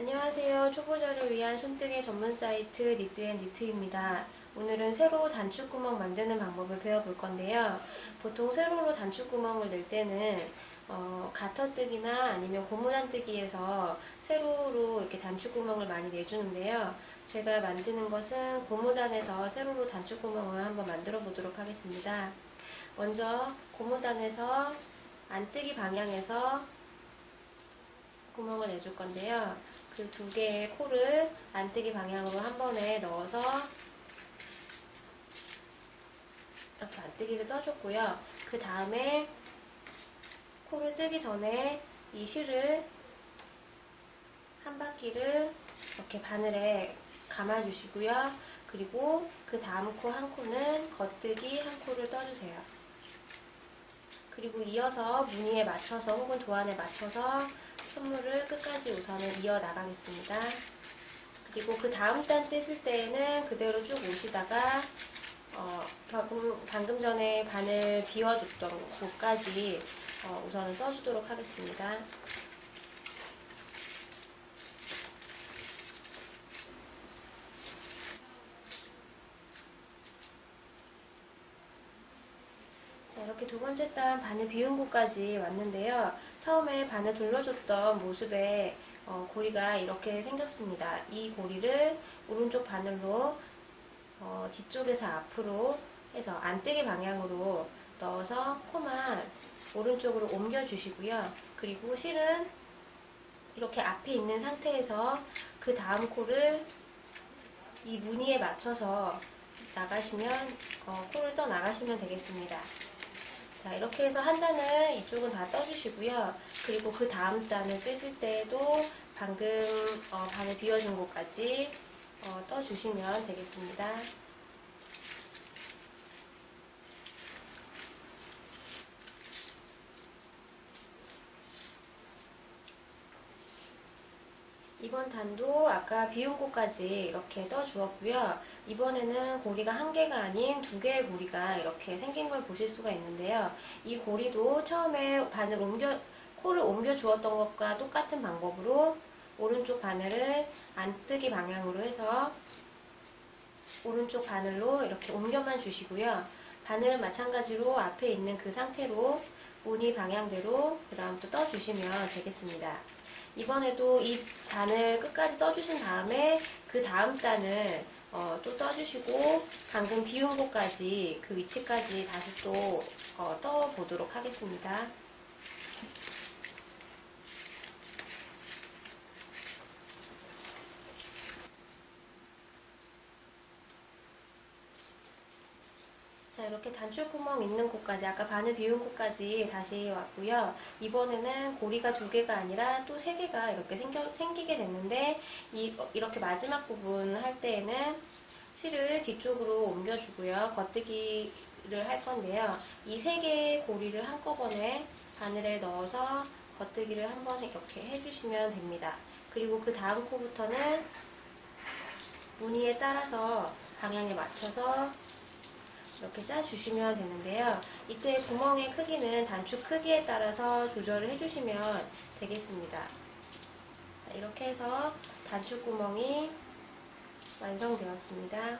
안녕하세요. 초보자를 위한 손뜨개 전문 사이트 니트앤니트입니다. 오늘은 세로 단축구멍 만드는 방법을 배워볼 건데요. 보통 세로로 단축구멍을 낼 때는 어, 가터뜨기나 아니면 고무단뜨기에서 세로로 이렇게 단축구멍을 많이 내주는데요. 제가 만드는 것은 고무단에서 세로로 단축구멍을 한번 만들어 보도록 하겠습니다. 먼저 고무단에서 안뜨기 방향에서 구멍을 내줄 건데요. 그 두 개의 코를 안뜨기 방향으로 한 번에 넣어서 이렇게 안뜨기를 떠줬고요. 그 다음에 코를 뜨기 전에 이 실을 한 바퀴를 이렇게 바늘에 감아주시고요. 그리고 그 다음 코 한 코는 겉뜨기 한 코를 떠주세요. 그리고 이어서 무늬에 맞춰서 혹은 도안에 맞춰서 선물을 끝까지 우선은 이어 나가겠습니다. 그리고 그 다음 단 뜨실 때에는 그대로 쭉 오시다가 어, 방금, 방금 전에 바늘 비워줬던 곳까지 어, 우선은 떠주도록 하겠습니다. 자, 이렇게 두 번째 단 바늘 비운 곳까지 왔는데요. 처음에 바늘 돌려줬던 모습에 어, 고리가 이렇게 생겼습니다. 이 고리를 오른쪽 바늘로 어, 뒤쪽에서 앞으로 해서 안뜨기 방향으로 넣어서 코만 오른쪽으로 옮겨주시고요. 그리고 실은 이렇게 앞에 있는 상태에서 그 다음 코를 이 무늬에 맞춰서 나가시면 어, 코를 떠 나가시면 되겠습니다. 자 이렇게 해서 한 단은 이쪽은 다 떠주시고요. 그리고 그 다음 단을 뜨실 때도 방금 어, 바늘 비워준 곳까지 어, 떠주시면 되겠습니다. 이번 단도 아까 비운 곳까지 이렇게 떠주었고요. 이번에는 고리가 한 개가 아닌 두 개의 고리가 이렇게 생긴 걸 보실 수가 있는데요. 이 고리도 처음에 바늘 옮겨 코를 옮겨 주었던 것과 똑같은 방법으로 오른쪽 바늘을 안뜨기 방향으로 해서 오른쪽 바늘로 이렇게 옮겨만 주시고요. 바늘은 마찬가지로 앞에 있는 그 상태로 무늬 방향대로 그 다음부터 떠주시면 되겠습니다. 이번에도 이 단을 끝까지 떠주신 다음에 그 다음 단을 어, 또 떠주시고 방금 비운 곳까지 그 위치까지 다시 또 어, 떠보도록 하겠습니다. 자 이렇게 단출구멍 있는 곳까지 아까 바늘 비운 곳까지 다시 왔고요. 이번에는 고리가 두 개가 아니라 또 세 개가 이렇게 생겨, 생기게 됐는데 이, 이렇게 마지막 부분 할 때에는 실을 뒤쪽으로 옮겨주고요. 겉뜨기를 할 건데요. 이 세 개의 고리를 한꺼번에 바늘에 넣어서 겉뜨기를 한 번에 이렇게 해주시면 됩니다. 그리고 그 다음 코부터는 무늬에 따라서 방향에 맞춰서 이렇게 짜주시면 되는데요. 이때 구멍의 크기는 단축 크기에 따라서 조절을 해주시면 되겠습니다. 자, 이렇게 해서 단축 구멍이 완성되었습니다.